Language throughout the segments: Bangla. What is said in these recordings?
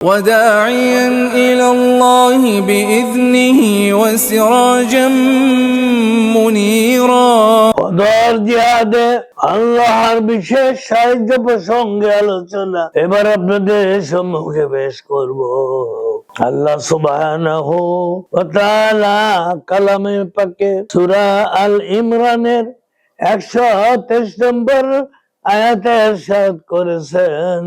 وداعيا إلى الله بإذنه وسراجا منيرا বদর জিহাদে আল্লাহর বিশেষ সাহায্য প্রসঙ্গে আলোচনা এবার আপনাদের সম্মুখে পেশ করব আল্লাহ সুবহানাহু ওয়া তাআলা কালামে পাকে সূরা আল ইমরানের 123 নম্বর আয়াতে ارشاد করেছেন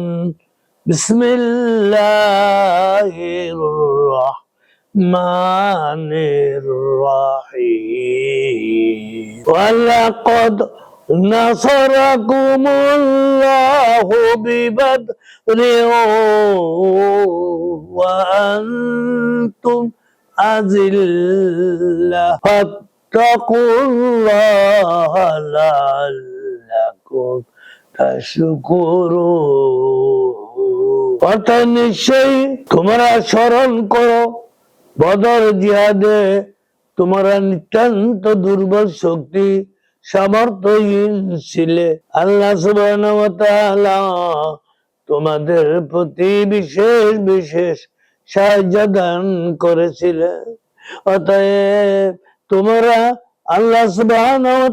بسم الله الرحمن الرحيم ولقد نصركم الله ببدر وأنتم أذلة فاتقوا الله لعلكم تشكرون অর্থাৎ নিশ্চয়ই তোমরা স্মরণ করো। বদর জিহাদে তোমরা নিতান্ত দুর্বল শক্তি সামর্থ্যহীন ছিলে। আল্লাহ তোমাদের প্রতি বিশেষ বিশেষ সাহায্য দান করেছিলেন। অতএব তোমরা আল্লাহ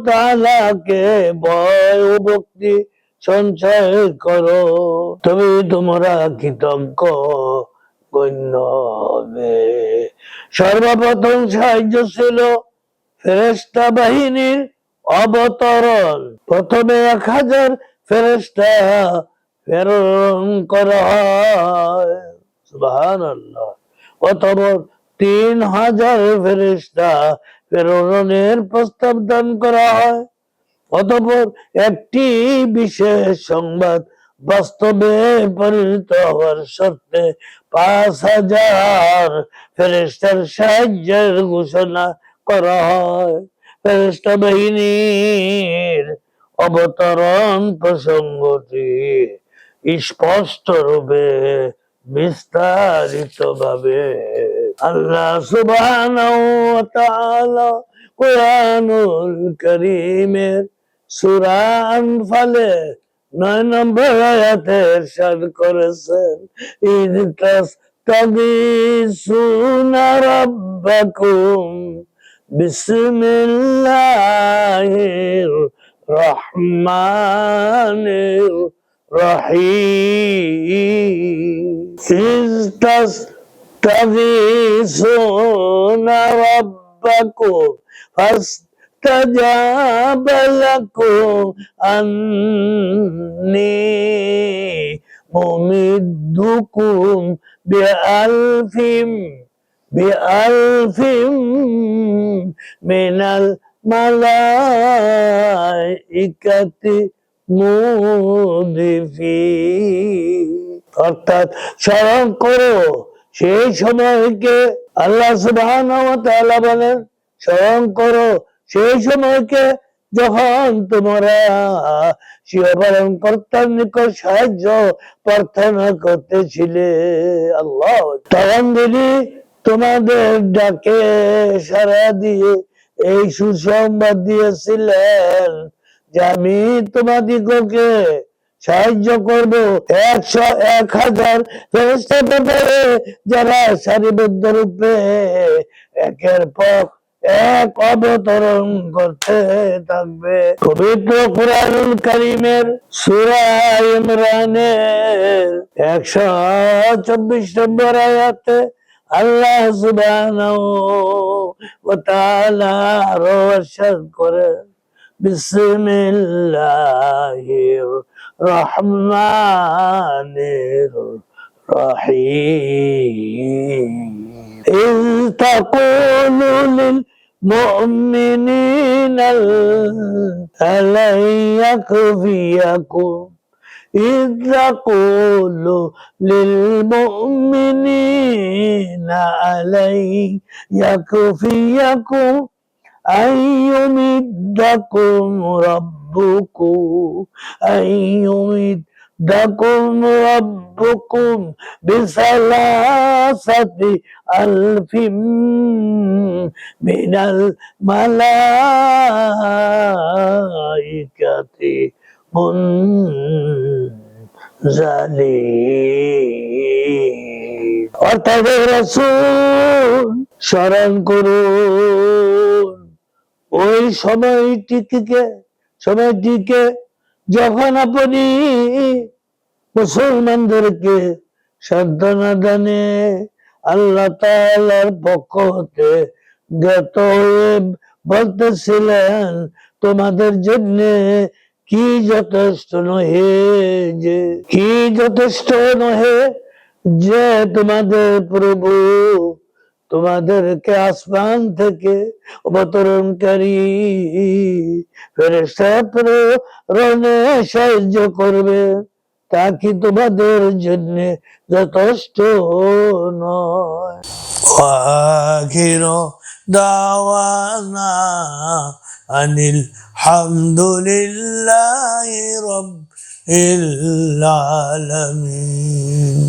তাআলাকে ভয় ও ভক্তি সঞ্চয় করো। তবে তোমরা কৃতজ্ঞ গণ্য হবে। সর্বপ্রথম সাহায্য ছিল ফেরেস্তা বাহিনীর অবতরণ। প্রথমে এক হাজার ফেরেস্তা প্রেরণ করা হয়। অতঃপর তিন হাজার ফেরেস্তা প্রেরণের প্রস্তাব দান করা হয়। অতঃপর একটি বিশেষ সংবাদ বাস্তবে পরিণত হওয়ার শর্তে পাঁচ হাজার ফেরেস্তার সাহায্যের ঘোষণা করা হয়। ফেরেস্তা বাহিনীর অবতরণ প্রসঙ্গটি স্পষ্ট রূপে বিস্তারিত ভাবে আল্লাহ তাআলা কোরআনুল কারীমের সূরা আনফালে নয় নম্বর আয়াতে ইরশাদ করেছেন ইদ তাস্তাগিসুনা রাব্বাকুম বিসমিল্লাহির রহমানির রহিম। ইজ তাস্তাগিসুনা রাব্বাকুম فاستجاب لكم أني ممدكم بألف بألف من الملائكة মুদিফিন অর্থাৎ স্মরণ করো সেই সময়কে আল্লাহ সুবহানাহু ওয়া তাআলা বলেন স্মরণ করো সেই সময়কে যখন তোমরা শিবপালন কর্তার নিকট সাহায্য প্রার্থনা করতেছিলে, আল্লাহ তখন তিনি তোমাদের ডাকে সারা দিয়ে এই সুসংবাদ দিয়েছিলেন যে আমি তোমাদিগকে সাহায্য করব। একশো এক হাজার ফেরেশতা ব্যাপারে যারা সারিবদ্ধ রূপে একের পর এক অবতরণ করতে থাকবে পবিত্র কোরআনুল কারিমের সূরা ইমরানের একশো চব্বিশ নম্বর আয়াতে আল্লাহ সুবহানাহু ওয়া তাআলা আরো ইরশাদ করে বিসমিল্লাহির রহমানির রহিম إذ تقول للمؤمنين ألن يكفيكم إذ تقول للمؤمنين ألن يكفيكم أن يمدكم ربكم أن يمدكم ربكم بثلاثة ألف من الملائكة منزلين অর্থাৎ রসুল স্মরণ করুন ওই সময়টিকে সময়টিকে যখন আপনি মুসলমানদেরকে সান্ত্বনা দানে, আল্লাহ তাআলার পক্ষ হতে জ্ঞাত হয়ে বলতেছিলেন, তোমাদের জন্য কি যথেষ্ট নহে যে, কি যথেষ্ট নহে যে তোমাদের প্রভু তোমাদেরকে আসমান থেকে অবতরণকারী ফেরেশতা প্রেরণে সাহায্য করবে তা কি তোমাদের জন্য যথেষ্ট নয় وآخر دعوانا أن الحمد لله رب العالمين